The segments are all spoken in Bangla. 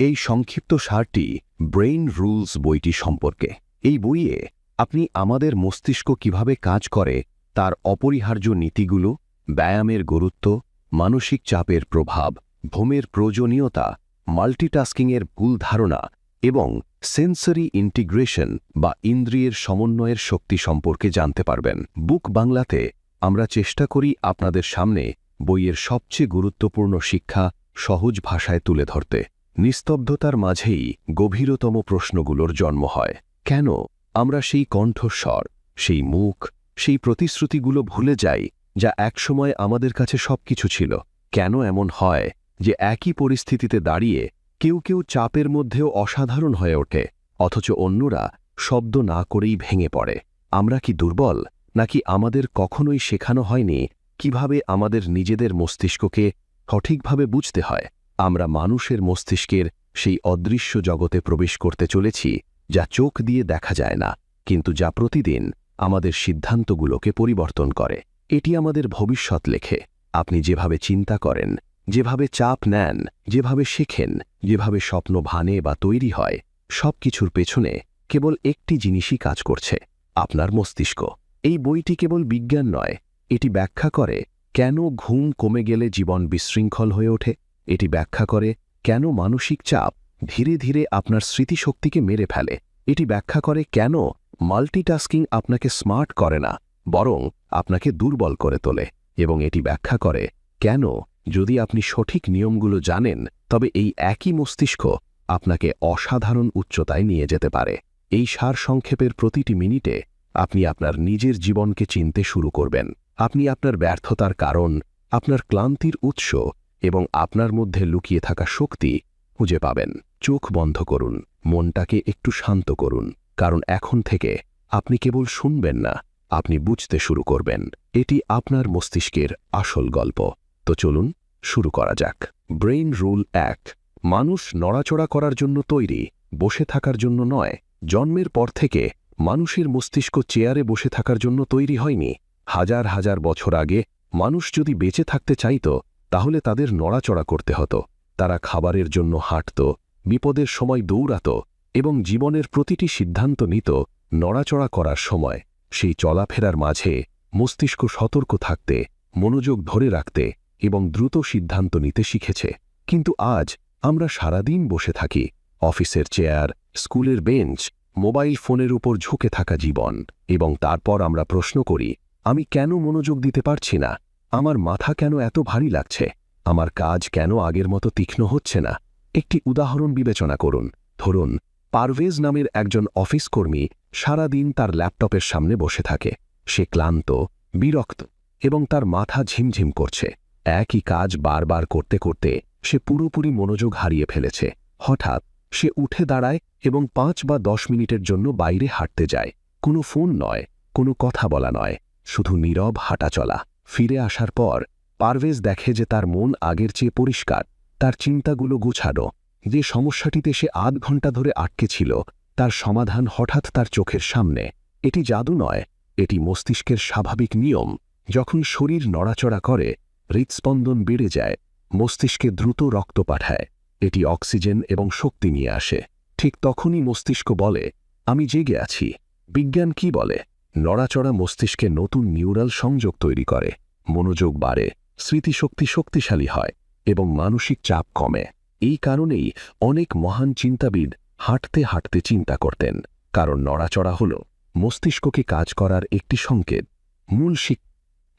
এই সংক্ষিপ্ত সারটি ব্রেইন রুলস বইটি সম্পর্কে। এই বইয়ে আপনি আমাদের মস্তিষ্ক কীভাবে কাজ করে, তার অপরিহার্য নীতিগুলো, ব্যায়ামের গুরুত্ব, মানসিক চাপের প্রভাব, ঘুমের প্রয়োজনীয়তা, মাল্টিটাস্কিংয়ের ভুল ধারণা এবং সেন্সরি ইন্টিগ্রেশন বা ইন্দ্রিয়ের সমন্বয়ের শক্তি সম্পর্কে জানতে পারবেন। বুক বাংলাতে আমরা চেষ্টা করি আপনাদের সামনে বইয়ের সবচেয়ে গুরুত্বপূর্ণ শিক্ষা সহজ ভাষায় তুলে ধরতে। নিস্তব্ধতার মাঝেই গভীরতম প্রশ্নগুলোর জন্ম হয়। কেন? আমরা সেই কণ্ঠস্বর, সেই মুখ, সেই প্রতিশ্রুতিগুলো ভুলে যাই যা একসময় আমাদের কাছে সবকিছু ছিল। কেন এমন হয় যে একই পরিস্থিতিতে দাঁড়িয়ে কেউ কেউ চাপের মধ্যেও অসাধারণ হয়ে ওঠে, অথচ অন্যরা শব্দ না করেই ভেঙে পড়ে। আমরা কি দুর্বল, নাকি আমাদের কখনোই শেখানো হয়নি কীভাবে আমাদের নিজেদের মস্তিষ্ককে সঠিকভাবে বুঝতে হয়? আমরা মানুষের মস্তিষ্কের সেই অদৃশ্য জগতে প্রবেশ করতে চলেছি, যা চোখ দিয়ে দেখা যায় না, কিন্তু যা প্রতিদিন আমাদের সিদ্ধান্তগুলোকে পরিবর্তন করে। এটি আমাদের ভবিষ্যৎ লেখে। আপনি যেভাবে চিন্তা করেন, যেভাবে চাপ নেন, যেভাবে শেখেন, যেভাবে স্বপ্ন ভানে বা তৈরি হয় সব কিছুর পেছনে কেবল একটি জিনিসই কাজ করছে, আপনার মস্তিষ্ক। এই বইটি কেবল বিজ্ঞান নয়, এটি ব্যাখ্যা করে কেন ঘুম কমে গেলে জীবন বিশৃঙ্খল হয়ে ওঠে এটি ব্যাখ্যা করে কেন মানসিক চাপ ধীরে ধীরে আপনার স্মৃতিশক্তিকে মেরে ফেলে। এটি ব্যাখ্যা করে কেন মাল্টিটাস্কিং আপনাকে স্মার্ট করে না, বরং আপনাকে দুর্বল করে তোলে এবং এটি ব্যাখ্যা করে কেন যদি আপনি সঠিক নিয়মগুলো জানেন, তবে এই একই মস্তিষ্ক আপনাকে অসাধারণ উচ্চতায় নিয়ে যেতে পারে। এই সার সংক্ষেপের প্রতিটি মিনিটে আপনি আপনার নিজের জীবনকে চিনতে শুরু করবেন। আপনি আপনার ব্যর্থতার কারণ, আপনার ক্লান্তির উৎস এবং আপনার মধ্যে লুকিয়ে থাকা শক্তি খুঁজে পাবেন। চোখ বন্ধ করুন, মনটাকে একটু শান্ত করুন, কারণ এখন থেকে আপনি কেবল শুনবেন না, আপনি বুঝতে শুরু করবেন। এটি আপনার মস্তিষ্কের আসল গল্প। তো চলুন শুরু করা যাক। ব্রেইন রুল এক, মানুষ নড়াচড়া করার জন্য তৈরি, বসে থাকার জন্য নয়। জন্মের পর থেকে মানুষের মস্তিষ্ক চেয়ারে বসে থাকার জন্য তৈরি হয়নি। হাজার হাজার বছর আগে মানুষ যদি বেঁচে থাকতে চাইত তাহলে তাদের নড়াচড়া করতে হতো। তারা খাবারের জন্য হাঁটত, বিপদের সময় দৌড়াত এবং জীবনের প্রতিটি সিদ্ধান্ত নিত নড়াচড়া করার সময়। সেই চলাফেরার মাঝে মস্তিষ্ক সতর্ক থাকতে, মনোযোগ ধরে রাখতে এবং দ্রুত সিদ্ধান্ত নিতে শিখেছে। কিন্তু আজ আমরা সারাদিন বসে থাকি, অফিসের চেয়ার, স্কুলের বেঞ্চ, মোবাইল ফোনের উপর ঝুঁকে থাকা জীবন এবং তারপর আমরা প্রশ্ন করি, আমি কেন মনোযোগ দিতে পারছি না? আমার মাথা কেন এত ভারী লাগছে? আমার কাজ কেন আগের মতো তীক্ষ্ণ হচ্ছে না? একটি উদাহরণ বিবেচনা করুন। ধরুন, পারভেজ নামের একজন অফিস কর্মী সারাদিন তার ল্যাপটপের সামনে বসে থাকে। সে ক্লান্ত, বিরক্ত এবং তার মাথা ঝিমঝিম করছে। একই কাজ বারবার করতে করতে সে পুরোপুরি মনোযোগ হারিয়ে ফেলেছে। হঠাৎ সে উঠে দাঁড়ায় এবং পাঁচ বা দশ মিনিটের জন্য বাইরে হাঁটতে যায়। কোনো ফোন নয়, কোনো কথা বলা নয়, শুধু নীরব হাঁটা চলা। ফিরে আসার পর, পারভেজ দেখে যে তার মন আগের চেয়ে পরিষ্কার, তার চিন্তাগুলো গুছানো যে সমস্যাটিতে সে আধ ঘণ্টা ধরে আটকে ছিল, তার সমাধান হঠাৎ তার চোখের সামনে। এটি জাদু নয়, এটি মস্তিষ্কের স্বাভাবিক নিয়ম, যখন শরীর নড়াচড়া করে, হৃৎস্পন্দন বেড়ে যায়, মস্তিষ্কে দ্রুত রক্ত পাঠায়, এটি অক্সিজেন এবং শক্তি নিয়ে আসে। ঠিক তখনই মস্তিষ্ক বলে, আমি জেগে আছি। বিজ্ঞান কি বলে? নড়াচড়া মস্তিষ্কে নতুন নিউরাল সংযোগ তৈরি করে। মনোযোগ বাড়ে, স্মৃতিশক্তি শক্তিশালী হয় এবং মানসিক চাপ কমে। এই কারণেই অনেক মহান চিন্তাবিদ হাঁটতে হাঁটতে চিন্তা করতেন। কারণ নড়াচড়া হল মস্তিষ্ককে কাজ করার একটি সংকেত। মূল শিক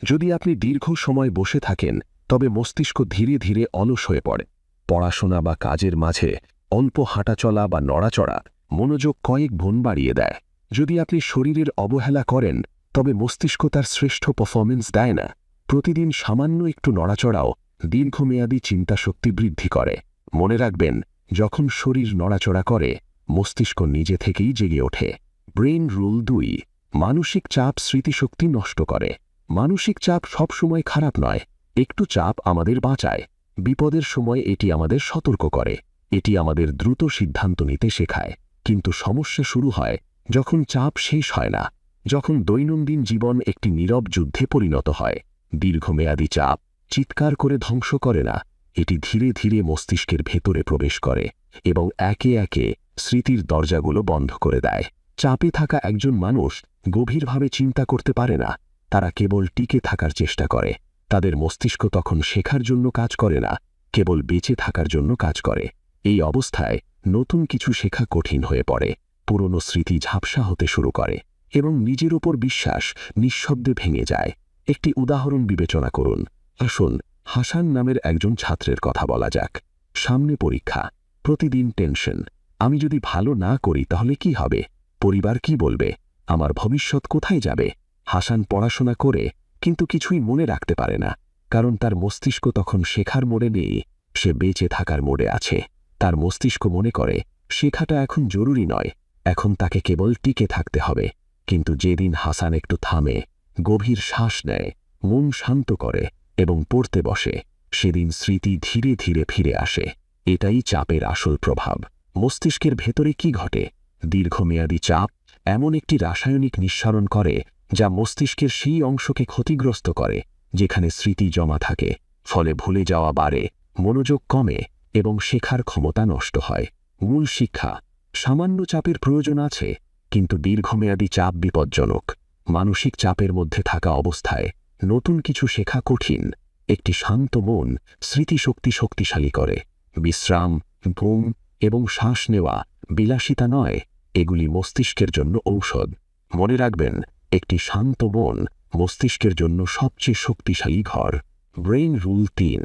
যদি আপনি দীর্ঘ সময় বসে থাকেন, তবে মস্তিষ্ক ধীরে ধীরে অলস হয়ে পড়ে। পড়াশোনা বা কাজের মাঝে অল্প হাঁটাচলা বা নড়াচড়া মনোযোগ কয়েক গুণ বাড়িয়ে দেয়। যদি আপনি শরীরের অবহেলা করেন, তবে মস্তিষ্ক তার শ্রেষ্ঠ পারফরমেন্স দেয় না। প্রতিদিন সামান্য একটু নড়াচড়াও দীর্ঘমেয়াদী চিন্তাশক্তি বৃদ্ধি করে। মনে রাখবেন, যখন শরীর নড়াচড়া করে, মস্তিষ্ক নিজে থেকেই জেগে ওঠে। ব্রেন রুল দুই, মানসিক চাপ স্মৃতিশক্তি নষ্ট করে। মানসিক চাপ সবসময় খারাপ নয়, একটু চাপ আমাদের বাঁচায়। বিপদের সময় এটি আমাদের সতর্ক করে, এটি আমাদের দ্রুত সিদ্ধান্ত নিতে শেখায়। কিন্তু সমস্যা শুরু হয় যখন চাপ শেষ হয় না, যখন দৈনন্দিন জীবন একটি নীরব যুদ্ধে পরিণত হয়, দীর্ঘমেয়াদী চাপ চিৎকার করে ধ্বংস করে না, এটি ধীরে ধীরে মস্তিষ্কের ভেতরে প্রবেশ করে এবং একে একে স্মৃতির দরজাগুলো বন্ধ করে দেয়। চাপে থাকা একজন মানুষ গভীরভাবে চিন্তা করতে পারে না, তারা কেবল টিকে থাকার চেষ্টা করে, তাদের মস্তিষ্ক তখন শেখার জন্য কাজ করে না, কেবল বেঁচে থাকার জন্য কাজ করে। এই অবস্থায় নতুন কিছু শেখা কঠিন হয়ে পড়ে। পুরনো স্মৃতি ঝাপসা হতে শুরু করে এবং নিজের উপর বিশ্বাস নিঃশব্দে ভেঙে যায়। একটি উদাহরণ বিবেচনা করুন। আসুন হাসান নামের একজন ছাত্রের কথা বলা যাক। সামনে পরীক্ষা। প্রতিদিন টেনশন। আমি যদি ভালো না করি তাহলে কি হবে? পরিবার কি বলবে? আমার ভবিষ্যৎ কোথায় যাবে? হাসান পড়াশোনা করে, কিন্তু কিছুই মনে রাখতে পারে না। কারণ তার মস্তিষ্ক তখন শেখার মোড়ে নেই। সে বেঁচে থাকার মোড়ে আছে। তার মস্তিষ্ক মনে করে, শেখাটা এখন জরুরি নয়। এখন তাকে কেবল টিকে থাকতে হবে। কিন্তু যেদিন হাসান একটু থামে, গভীর শ্বাস নেয়, মন শান্ত করে এবং পড়তে বসে, সেদিন স্মৃতি ধীরে ধীরে ফিরে আসে। এটাই চাপের আসল প্রভাব। মস্তিষ্কের ভেতরে কি ঘটে? দীর্ঘমেয়াদী চাপ এমন একটি রাসায়নিক নিঃসরণ করে, যা মস্তিষ্কের সেই অংশকে ক্ষতিগ্রস্ত করে, যেখানে স্মৃতি জমা থাকে। ফলে ভুলে যাওয়া বাড়ে, মনোযোগ কমে এবং শেখার ক্ষমতা নষ্ট হয়। মূল শিক্ষা সামান্য চাপের প্রয়োজন আছে, কিন্তু দীর্ঘমেয়াদী চাপ বিপজ্জনক। মানসিক চাপের মধ্যে থাকা অবস্থায় নতুন কিছু শেখা কঠিন। একটি শান্ত মন স্মৃতিশক্তি শক্তিশালী করে। বিশ্রাম, ঘুম এবং শ্বাস নেওয়া বিলাসিতা নয়, এগুলি মস্তিষ্কের জন্য ঔষধ। মনে রাখবেন, একটি শান্ত মন মস্তিষ্কের জন্য সবচেয়ে শক্তিশালী ঘর। ব্রেইন রুল তিন,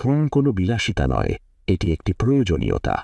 ঘুম কোনো বিলাসিতা নয়, এটি একটি প্রয়োজনীয়তা।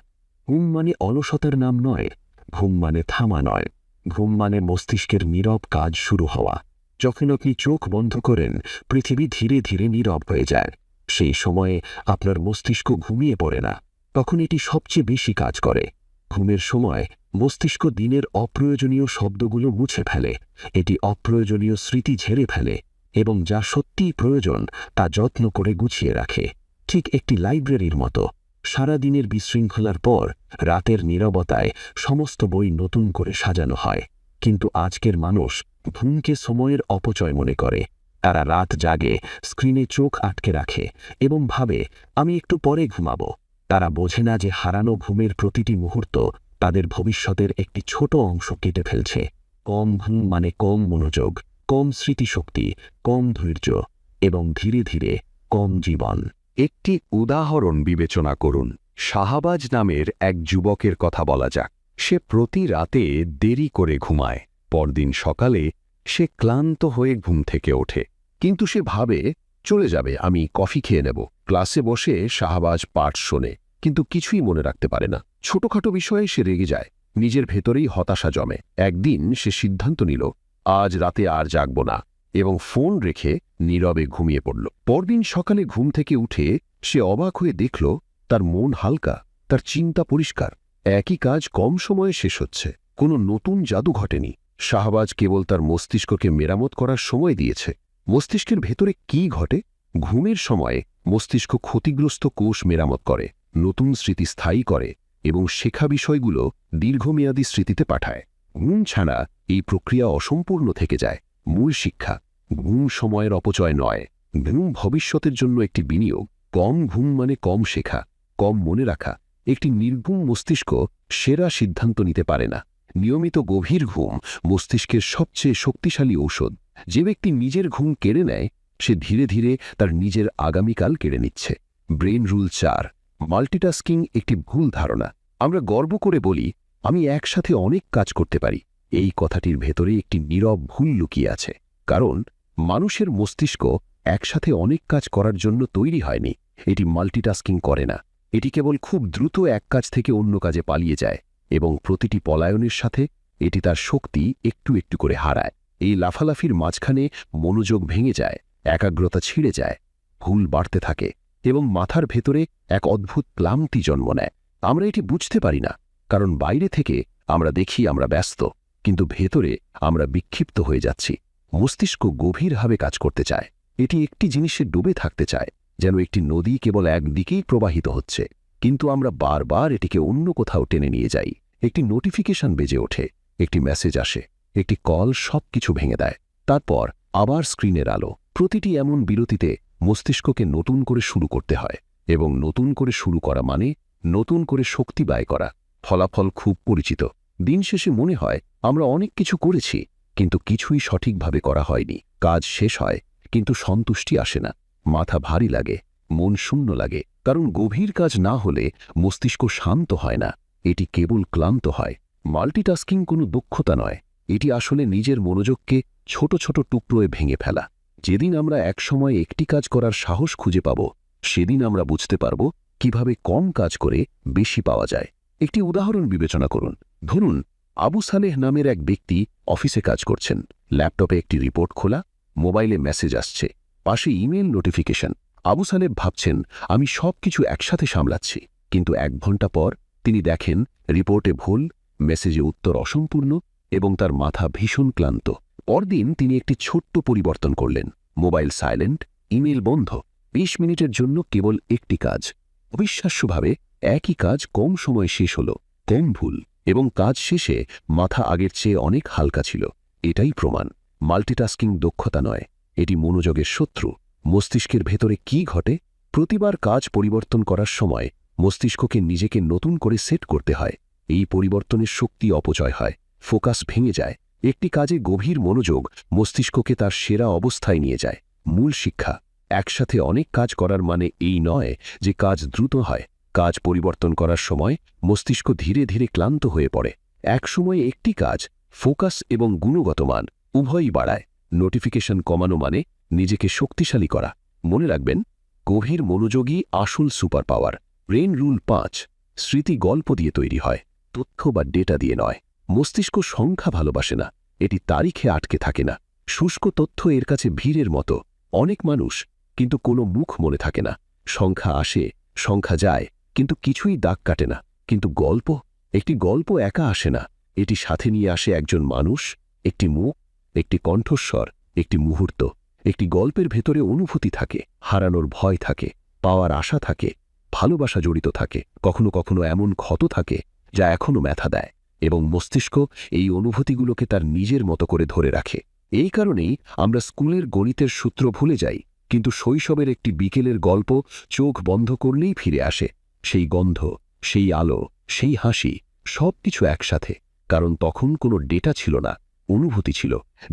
ঘুম মানে অলসতার নাম নয়, ঘুম মানে থামা নয়। ঘুম মানে মস্তিষ্কের নীরব কাজ শুরু হওয়া। যখন আপনি চোখ বন্ধ করেন, পৃথিবী ধীরে ধীরে নীরব হয়ে যায়। সেই সময়ে আপনার মস্তিষ্ক ঘুমিয়ে পড়ে না। তখন এটি সবচেয়ে বেশি কাজ করে। ঘুমের সময় মস্তিষ্ক দিনের অপ্রয়োজনীয় শব্দগুলো মুছে ফেলে। এটি অপ্রয়োজনীয় স্মৃতি ঝেড়ে ফেলে এবং যা সত্যিই প্রয়োজন তা যত্ন করে গুছিয়ে রাখে। ঠিক একটি লাইব্রেরির মতো। সারা দিনের বিশৃঙ্খলার পর রাতের নীরবতায় সমস্ত বই নতুন করে সাজানো হয়। কিন্তু আজকের মানুষ ঘুমকে সময়ের অপচয় মনে করে। তারা রাত জাগে, স্ক্রিনে চোখ আটকে রাখে এবং ভাবে, আমি একটু পরে ঘুমাব। তারা বোঝে না যে হারানো ঘুমের প্রতিটি মুহূর্ত তাদের ভবিষ্যতের একটি ছোট অংশ কেটে ফেলছে। কম ঘুম মানে কম মনোযোগ, কম স্মৃতিশক্তি, কম ধৈর্য এবং ধীরে ধীরে কম জীবন। একটি উদাহরণ বিবেচনা করুন। শাহাবাজ নামের এক যুবকের কথা বলা যাক। সে প্রতি রাতে দেরি করে ঘুমায়। পরদিন সকালে সে ক্লান্ত হয়ে ঘুম থেকে ওঠে। কিন্তু সে ভাবে, চলে যাবে, আমি কফি খেয়ে নেব। ক্লাসে বসে শাহবাজ পাঠ শোনে, কিন্তু কিছুই মনে রাখতে পারে না। ছোটখাটো বিষয়ে সে রেগে যায়। নিজের ভেতরেই হতাশা জমে। একদিন সে সিদ্ধান্ত নিল, আজ রাতে আর জাগব না। এবং ফোন রেখে নীরবে ঘুমিয়ে পড়ল। পরদিন সকালে ঘুম থেকে উঠে সে অবাক হয়ে দেখল, তার মন হালকা, তার চিন্তা পরিষ্কার। একই কাজ কম সময়ে শেষ হচ্ছে। কোনো নতুন জাদু ঘটেনি। শাহবাজ কেবল তার মস্তিষ্ককে মেরামত করার সময় দিয়েছে। মস্তিষ্কের ভেতরে কি ঘটে? ঘুমের সময়ে মস্তিষ্ক ক্ষতিগ্রস্ত কোষ মেরামত করে, নতুন স্মৃতি স্থায়ী করে এবং শেখা বিষয়গুলো দীর্ঘমেয়াদী স্মৃতিতে পাঠায়। ঘুম ছাড়া এই প্রক্রিয়া অসম্পূর্ণ থেকে যায়। মূল শিক্ষা ঘুম সময়ের অপচয় নয়। ঘুম ভবিষ্যতের জন্য একটি বিনিয়োগ। কম ঘুম মানে কম শেখা, কম মনে রাখা। একটি নির্ঘুম মস্তিষ্ক সেরা সিদ্ধান্ত নিতে পারে না। নিয়মিত গভীর ঘুম মস্তিষ্কের সবচেয়ে শক্তিশালী ঔষধ। যে ব্যক্তি নিজের ঘুম কেড়ে নেয়, সে ধীরে ধীরে তার নিজের আগামীকাল কেড়ে নিচ্ছে। ব্রেন রুল চার, মাল্টিটাস্কিং একটি ভুল ধারণা। আমরা গর্ব করে বলি, আমি একসাথে অনেক কাজ করতে পারি। এই কথাটির ভেতরে একটি নীরব ভুল লুকিয়ে আছে। কারণ মানুষের মস্তিষ্ক একসাথে অনেক কাজ করার জন্য তৈরি হয়নি। এটি মাল্টিটাস্কিং করে না। এটি কেবল খুব দ্রুত এক কাজ থেকে অন্য কাজে পালিয়ে যায় এবং প্রতিটি পলায়নের সাথে এটি তার শক্তি একটু একটু করে হারায়। এই লাফালাফির মাঝখানে মনোযোগ ভেঙে যায়, একাগ্রতা ছিঁড়ে যায়, ভুল বাড়তে থাকে এবং মাথার ভেতরে এক অদ্ভুত ক্লান্তি জন্ম নেয়। আমরা এটি বুঝতে পারি না, কারণ বাইরে থেকে আমরা দেখি আমরা ব্যস্ত, কিন্তু ভেতরে আমরা বিক্ষিপ্ত হয়ে যাচ্ছি। মস্তিষ্ক গভীরভাবে কাজ করতে চায়। এটি একটি জিনিসে ডুবে থাকতে চায়, যেন একটি নদী কেবল একদিকেই প্রবাহিত হচ্ছে। কিন্তু আমরা বারবার এটিকে অন্য কোথাও টেনে নিয়ে যাই। একটি নোটিফিকেশন বেজে ওঠে, একটি মেসেজ আসে, একটি কল সব কিছু ভেঙে দেয়। তারপর আবার স্ক্রিনের আলো। প্রতিটি এমন বিরতিতে মস্তিষ্ককে নতুন করে শুরু করতে হয় এবং নতুন করে শুরু করা মানে নতুন করে শক্তি ব্যয় করা। ফলাফল খুব পরিচিত। দিন শেষে মনে হয় আমরা অনেক কিছু করেছি। কিন্তু কিছুই সঠিকভাবে করা হয়নি। কাজ শেষ হয়, কিন্তু সন্তুষ্টি আসে না। মাথা ভারী লাগে, মন শূন্য লাগে। কারণ গভীর কাজ না হলে মস্তিষ্ক শান্ত হয় না, এটি কেবল ক্লান্ত হয়। মাল্টিটাস্কিং কোনো দক্ষতা নয়, এটি আসলে নিজের মনোযোগকে ছোট ছোট টুকরোয় ভেঙে ফেলা। যেদিন আমরা একসময় একটি কাজ করার সাহস খুঁজে পাব, সেদিন আমরা বুঝতে পারব কীভাবে কম কাজ করে বেশি পাওয়া যায়। একটি উদাহরণ বিবেচনা করুন। ধরুন আবু সালেহ নামের এক ব্যক্তি অফিসে কাজ করছেন। ল্যাপটপে একটি রিপোর্ট খোলা, মোবাইলে মেসেজ আসছে, পাশে ইমেল নোটিফিকেশন। আবু সালেহ ভাবছেন, আমি সব কিছু একসাথে সামলাচ্ছি। কিন্তু এক ঘণ্টা পর তিনি দেখেন, রিপোর্টে ভুল, মেসেজে উত্তর অসম্পূর্ণ এবং তার মাথা ভীষণ ক্লান্ত। পরদিন তিনি একটি ছোট্ট পরিবর্তন করলেন। মোবাইল সাইলেন্ট ইমেল বন্ধ। বিশ মিনিটের জন্য কেবল একটি কাজ। অবিশ্বাস্যভাবে, একই কাজ কম সময় শেষ হল। কম ভুল। এবং কাজ শেষে মাথা আগের চেয়ে অনেক হালকা ছিল। এটাই প্রমাণ। মাল্টিটাস্কিং দক্ষতা নয়, এটি মনোযোগের শত্রু। মস্তিষ্কের ভেতরে কি ঘটে? প্রতিবার কাজ পরিবর্তন করার সময় মস্তিষ্ককে নিজেকে নতুন করে সেট করতে হয়। এই পরিবর্তনের শক্তি অপচয় হয়, ফোকাস ভেঙে যায়। একটি কাজে গভীর মনোযোগ মস্তিষ্ককে তার সেরা অবস্থায় নিয়ে যায়। মূল শিক্ষা, একসাথে অনেক কাজ করার মানে এই নয় যে কাজ দ্রুত হয়। কাজ পরিবর্তন করার সময় মস্তিষ্ক ধীরে ধীরে ক্লান্ত হয়ে পড়ে। একসময় একটি কাজ, ফোকাস এবং গুণগত মান, উভয়ই বাড়ায়। নোটিফিকেশন কমানো মানে নিজেকে শক্তিশালী করা। মনে রাখবেন, গভীর মনোযোগী আসল সুপার পাওয়ার ব্রেন রুল পাঁচ, স্মৃতি গল্প দিয়ে তৈরি হয়, তথ্য বা ডেটা দিয়ে নয়। মস্তিষ্ক সংখ্যা ভালোবাসে না, এটি তারিখে আটকে থাকে না। শুষ্ক তথ্য এর কাছে ভিড়ের মতো। অনেক মানুষ, কিন্তু কোনো মুখ মনে থাকে না। সংখ্যা আসে, সংখ্যা যায় কিন্তু কিছুই দাগ কাটে না। কিন্তু গল্প, একটি গল্প একা আসে না। এটি সাথে নিয়ে আসে একজন মানুষ, একটি মুখ, একটি কণ্ঠস্বর, একটি মুহূর্ত। একটি গল্পের ভেতরে অনুভূতি থাকে, হারানোর ভয় থাকে, পাওয়ার আশা থাকে, ভালোবাসা জড়িত থাকে, কখনো কখনো এমন ক্ষত থাকে যা এখনও ব্যথা দেয় এবং মস্তিষ্ক এই অনুভূতিগুলোকে তার নিজের মতো করে ধরে রাখে। এই কারণেই আমরা স্কুলের গণিতের সূত্র ভুলে যাই, কিন্তু শৈশবের একটি বিকেলের গল্প চোখ বন্ধ করলেই ফিরে আসে। সেই গন্ধ, সেই আলো, সেই হাসি সব কিছু একসাথে, কারণ তখন কোনো ডেটা ছিল না, অনুভূতি ছিল।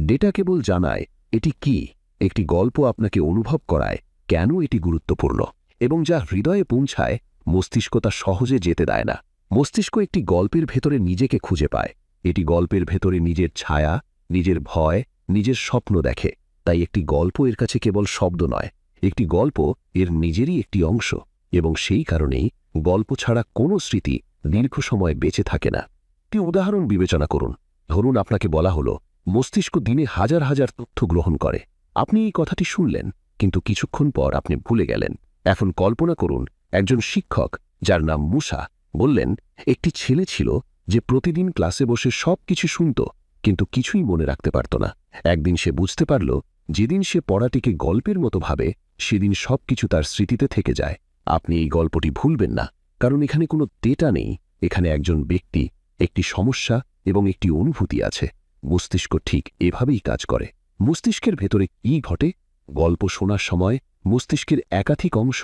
ডেটা কেবল জানায়, এটি কি, একটি গল্প আপনাকে অনুভব করায়, কেন এটি গুরুত্বপূর্ণ, এবং যা হৃদয়ে পৌঁছায়, মস্তিষ্ক তা সহজে যেতে দেয় না। মস্তিষ্ক একটি গল্পের ভেতরে নিজেকে খুঁজে পায়। এটি গল্পের ভেতরে নিজের ছায়া, নিজের ভয়, নিজের স্বপ্ন দেখে। তাই একটি গল্প এর কাছে কেবল শব্দ নয়, একটি গল্প এর নিজেরই একটি অংশ। এবং সেই কারণেই গল্প ছাড়া কোনো স্মৃতি দীর্ঘ সময় বেঁচে থাকে না। একটি উদাহরণ বিবেচনা করুন। ধরুন আপনাকে বলা হলো, মস্তিষ্ক দিনে হাজার হাজার তথ্য গ্রহণ করে। আপনি এই কথাটি শুনলেন, কিন্তু কিছুক্ষণ পর আপনি ভুলে গেলেন। এখন কল্পনা করুন, একজন শিক্ষক, যার নাম মুসা, বললেন, একটি ছেলে ছিল যে প্রতিদিন ক্লাসে বসে সব কিছু শুনত, কিন্তু কিছুই মনে রাখতে পারত না। একদিন সে বুঝতে পারল, যেদিন সে পড়াটিকে গল্পের মতো ভাবে, সেদিন সব কিছু তার স্মৃতিতে থেকে যায়। আপনি এই গল্পটি ভুলবেন না, কারণ এখানে কোনো ডেটা নেই, এখানে একজন ব্যক্তি, একটি সমস্যা এবং একটি অনুভূতি আছে। মস্তিষ্ক ঠিক এভাবেই কাজ করে। মস্তিষ্কের ভেতরে কি ঘটে? গল্প শোনার সময় মস্তিষ্কের একাধিক অংশ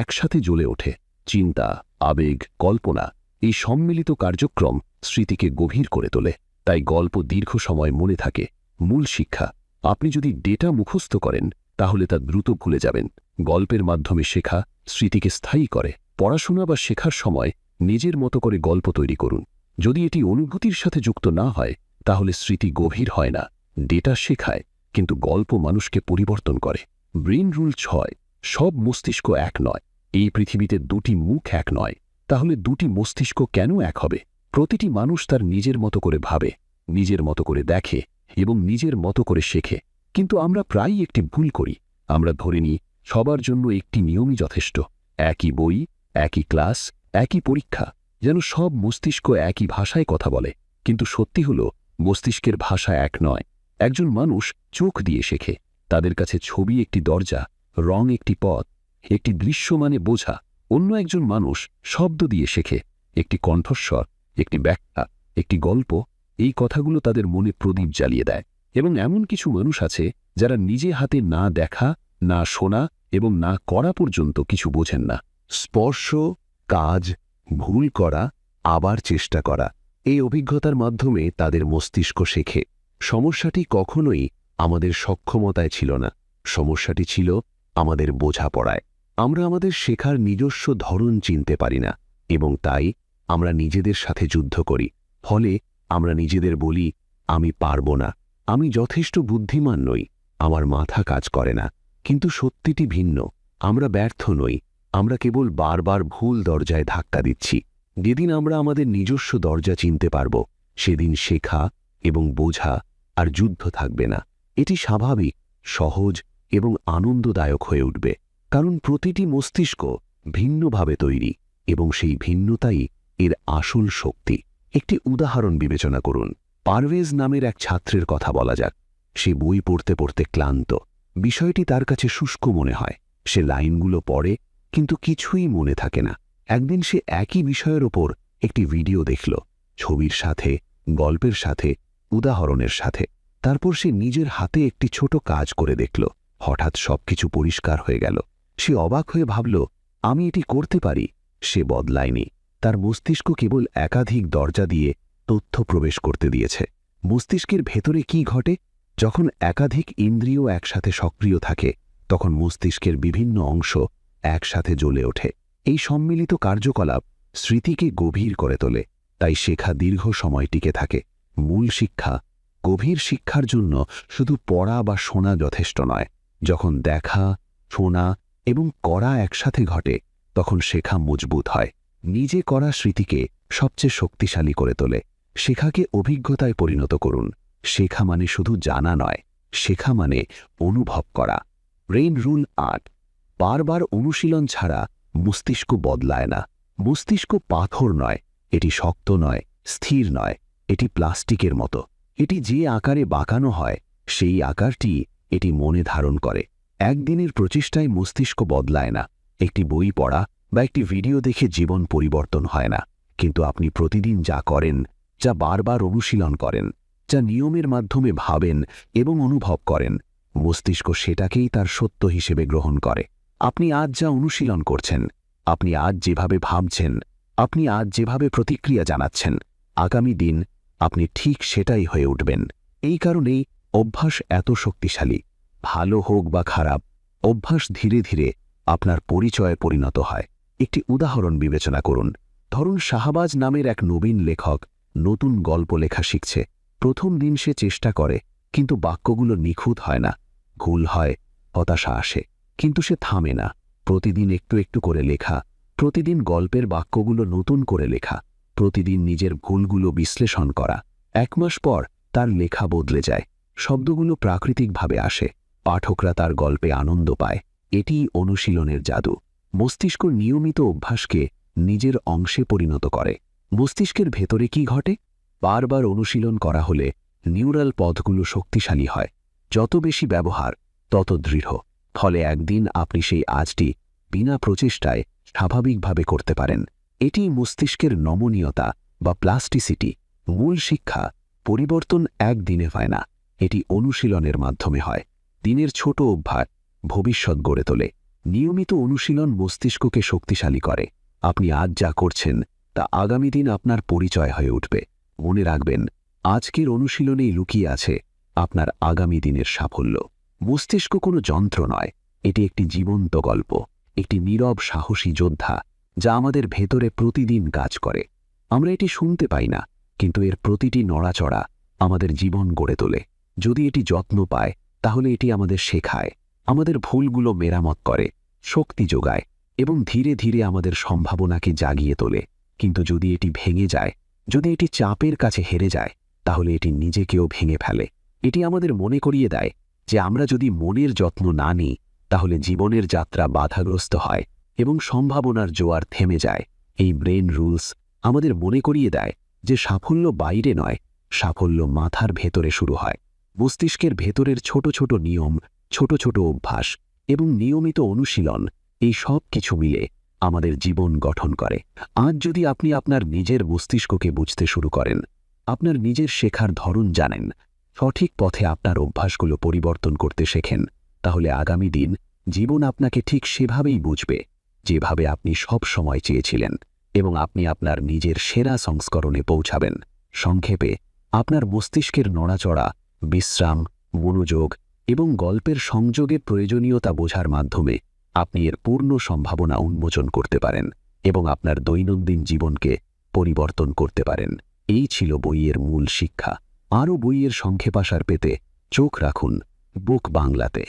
একসাথে জ্বলে ওঠে। চিন্তা, আবেগ, কল্পনা এই সম্মিলিত কার্যক্রম স্মৃতিকে গভীর করে তোলে। তাই গল্প দীর্ঘ সময় মনে থাকে। মূল শিক্ষা, আপনি যদি ডেটা মুখস্থ করেন, তাহলে তা দ্রুত ভুলে যাবেন। গল্পের মাধ্যমে শেখা স্মৃতিকে স্থায়ী করে, পড়াশোনা বা শেখার সময় নিজের মতো করে গল্প তৈরি করুন। যদি এটি অনুভূতির সাথে যুক্ত না হয়, তাহলে স্মৃতি গভীর হয় না। ডেটা শেখায়, কিন্তু গল্প মানুষকে পরিবর্তন করে। ব্রেন রুল ছয়, সব মস্তিষ্ক এক নয়। এই পৃথিবীতে দুটি মুখ এক নয়। তাহলে দুটি মস্তিষ্ক কেন এক হবে? প্রতিটি মানুষ তার নিজের মতো করে ভাবে, নিজের মতো করে দেখে এবং নিজের মতো করে শেখে। কিন্তু আমরা প্রায়ই একটি ভুল করি। আমরা ধরে নিই সবার জন্য একটি নিয়মই যথেষ্ট। একই বই, একই ক্লাস, একই পরীক্ষা, যেন সব মস্তিষ্ক একই ভাষায় কথা বলে। কিন্তু সত্যি হল, মস্তিষ্কের ভাষা এক নয়। একজন মানুষ চোখ দিয়ে শেখে। তাদের কাছে ছবি একটি দরজা, রং একটি পথ, একটি দৃশ্য মানে বোঝা। অন্য একজন মানুষ শব্দ দিয়ে শেখে, একটি কণ্ঠস্বর, একটি ব্যাখ্যা, একটি গল্প, এই কথাগুলো তাদের মনে প্রদীপ জ্বালিয়ে দেয়। এবং এমন কিছু মানুষ আছে, যারা নিজে হাতে না দেখা না শোনা এবং না করা পর্যন্ত কিছু বোঝেন না। স্পর্শ, কাজ, ভুল করা, আবার চেষ্টা করা, এই অভিজ্ঞতার মাধ্যমে তাদের মস্তিষ্ক শেখে। সমস্যাটি কখনোই আমাদের সক্ষমতায় ছিল না। সমস্যাটি ছিল আমাদের বোঝাপড়ায়। আমরা আমাদের শেখার নিজস্ব ধরন চিনতে পারি না এবং তাই আমরা নিজেদের সাথে যুদ্ধ করি। ফলে আমরা নিজেদের বলি, আমি পারব না। আমি যথেষ্ট বুদ্ধিমান নই। আমার মাথা কাজ করে না। কিন্তু সত্যিটি ভিন্ন। আমরা ব্যর্থ নই, আমরা কেবল বারবার ভুল দরজায় ধাক্কা দিচ্ছি। যেদিন আমরা আমাদের নিজস্ব দরজা চিনতে পারব, সেদিন শেখা এবং বোঝা আর যুদ্ধ থাকবে না। এটি স্বাভাবিক, সহজ এবং আনন্দদায়ক হয়ে উঠবে। কারণ প্রতিটি মস্তিষ্ক ভিন্নভাবে তৈরি এবং সেই ভিন্নতাই এর আসল শক্তি। একটি উদাহরণ বিবেচনা করুন। পারভেজ নামের এক ছাত্রের কথা বলা যাক। সে বই পড়তে পড়তে ক্লান্ত। বিষয়টি তার কাছে শুষ্ক মনে হয়। সে লাইনগুলো পড়ে, কিন্তু কিছুই মনে থাকে না। একদিন সে একই বিষয়ের ওপর একটি ভিডিও দেখল, ছবির সাথে, গল্পের সাথে, উদাহরণের সাথে। তারপর সে নিজের হাতে একটি ছোট কাজ করে দেখল। হঠাৎ সবকিছু পরিষ্কার হয়ে গেল। সে অবাক হয়ে ভাবল, আমি এটি করতে পারি? সে বদলায়নি। তার মস্তিষ্ক কেবল একাধিক দরজা দিয়ে তথ্য প্রবেশ করতে দিয়েছে। মস্তিষ্কের ভেতরে কি ঘটে? যখন একাধিক ইন্দ্রিয় একসাথে সক্রিয় থাকে, তখন মস্তিষ্কের বিভিন্ন অংশ একসাথে জ্বলে ওঠে। এই সম্মিলিত কার্যকলাপ স্মৃতিকে গভীর করে তোলে, তাই শেখা দীর্ঘ সময় টিকে থাকে। মূল শিক্ষা, গভীর শিক্ষার জন্য শুধু পড়া বা শোনা যথেষ্ট নয়। যখন দেখা, শোনা এবং করা একসাথে ঘটে, তখন শেখা মজবুত হয়। নিজে করা স্মৃতিকে সবচেয়ে শক্তিশালী করে তোলে। শেখাকে অভিজ্ঞতায় পরিণত করুন। শেখা মানে শুধু জানা নয়, শেখা মানে অনুভব করা। ব্রেইন রুল আট, বারবার অনুশীলন ছাড়া মস্তিষ্ক বদলায় না। মস্তিষ্ক পাথর নয়, এটি শক্ত নয়, স্থির নয়, এটি প্লাস্টিকের মতো। এটি যে আকারে বাঁকানো হয়, সেই আকারটি এটি মনে ধারণ করে। একদিনের প্রচেষ্টায় মস্তিষ্ক বদলায় না। একটি বই পড়া বা একটি ভিডিও দেখে জীবন পরিবর্তন হয় না। কিন্তু আপনি প্রতিদিন যা করেন, যা বারবার অনুশীলন করেন যা নিয়মের মাধ্যমে ভাবেন এবং অনুভব করেন, মস্তিষ্ক সেটাকেই তার সত্য হিসেবে গ্রহণ করে। আপনি আজ যা অনুশীলন করছেন, আপনি আজ যেভাবে ভাবছেন, আপনি আজ যেভাবে প্রতিক্রিয়া জানাচ্ছেন, আগামী দিন আপনি ঠিক সেটাই হয়ে উঠবেন। এই কারণেই অভ্যাস এত শক্তিশালী, ভালো হোক বা খারাপ, অভ্যাস ধীরে ধীরে আপনার পরিচয়ে পরিণত হয়। একটি উদাহরণ বিবেচনা করুন। ধরুন শাহবাজ নামের এক নবীন লেখক নতুন গল্প লেখা শিখছে। প্রথম দিন সে চেষ্টা করে, কিন্তু বাক্যগুলো নিখুঁত হয় না। ভুল হয়, হতাশা আসে, কিন্তু সে থামে না। প্রতিদিন একটু একটু করে লেখা, প্রতিদিন গল্পের বাক্যগুলো নতুন করে লেখা, প্রতিদিন নিজের ভুলগুলো বিশ্লেষণ করা। এক মাস পর তার লেখা বদলে যায়, শব্দগুলো প্রাকৃতিকভাবে আসে, পাঠকরা তার গল্পে আনন্দ পায়। এটিই অনুশীলনের জাদু। মস্তিষ্ক নিয়মিত অভ্যাসকে নিজের অংশে পরিণত করে। মস্তিষ্কের ভেতরে কি ঘটে? বারবার অনুশীলন করা হলে নিউরাল পথগুলো শক্তিশালী হয়। যত বেশি ব্যবহার, তত দৃঢ়। ফলে একদিন আপনি সেই আজটি বিনা প্রচেষ্টায় স্বাভাবিকভাবে করতে পারেন। এটি মস্তিষ্কের নমনীয়তা বা প্লাস্টিসিটি, মূল শিক্ষা, পরিবর্তন একদিনে হয় না। এটি অনুশীলনের মাধ্যমে হয়। দিনের ছোট অভ্যাস ভবিষ্যৎ গড়ে তোলে। নিয়মিত অনুশীলন মস্তিষ্ককে শক্তিশালী করে। আপনি আজ যা করছেন, তা আগামী দিন আপনার পরিচয় হয়ে উঠবে। মনে রাখবেন, আজকের অনুশীলনেই লুকিয়ে আছে আপনার আগামী দিনের সাফল্য। মস্তিষ্ক কোনো যন্ত্র নয়, এটি একটি জীবন্ত গল্প, একটি নীরব সাহসী যোদ্ধা, যা আমাদের ভেতরে প্রতিদিন কাজ করে। আমরা এটি শুনতে পাই না, কিন্তু এর প্রতিটি নড়াচড়া আমাদের জীবন গড়ে তোলে। যদি এটি যত্ন পায়, তাহলে এটি আমাদের শেখায়, আমাদের ভুলগুলো মেরামত করে, শক্তি যোগায় এবং ধীরে ধীরে আমাদের সম্ভাবনাকে জাগিয়ে তোলে। কিন্তু যদি এটি ভেঙে যায় যদি এটি চাপের কাছে হেরে যায়, তাহলে এটি নিজেকেও ভেঙে ফেলে। এটি আমাদের মনে করিয়ে দেয় যে আমরা যদি মনের যত্ন না নিই, তাহলে জীবনের যাত্রা বাধাগ্রস্ত হয় এবং সম্ভাবনার জোয়ার থেমে যায়। এই ব্রেন রুলস আমাদের মনে করিয়ে দেয় যে সাফল্য বাইরে নয়, সাফল্য মাথার ভেতরে শুরু হয়। মস্তিষ্কের ভেতরের ছোট ছোট নিয়ম, ছোট ছোট অভ্যাস এবং নিয়মিত অনুশীলন, এই সব কিছু মিলে আমাদের জীবন গঠন করে। আজ যদি আপনি আপনার নিজের মস্তিষ্ককে বুঝতে শুরু করেন, আপনার নিজের শেখার ধরন জানেন, সঠিক পথে আপনার অভ্যাসগুলো পরিবর্তন করতে শেখেন, তাহলে আগামী দিন জীবন আপনাকে ঠিক সেভাবেই বুঝবে, যেভাবে আপনি সব সময় চেয়েছিলেন এবং আপনি আপনার নিজের সেরা সংস্করণে পৌঁছাবেন। সংক্ষেপে, আপনার মস্তিষ্কের নড়াচড়া, বিশ্রাম, মনোযোগ এবং গল্পের সংযোগের প্রয়োজনীয়তা বোঝার মাধ্যমে আপনি এর পূর্ণ সম্ভাবনা উন্মোচন করতে পারেন এবং আপনার দৈনন্দিন জীবনকে পরিবর্তন করতে পারেন। এই ছিল বইয়ের মূল শিক্ষা। আরও বইয়ের সংক্ষেপাসার পেতে চোখ রাখুন বুক বাংলাতে।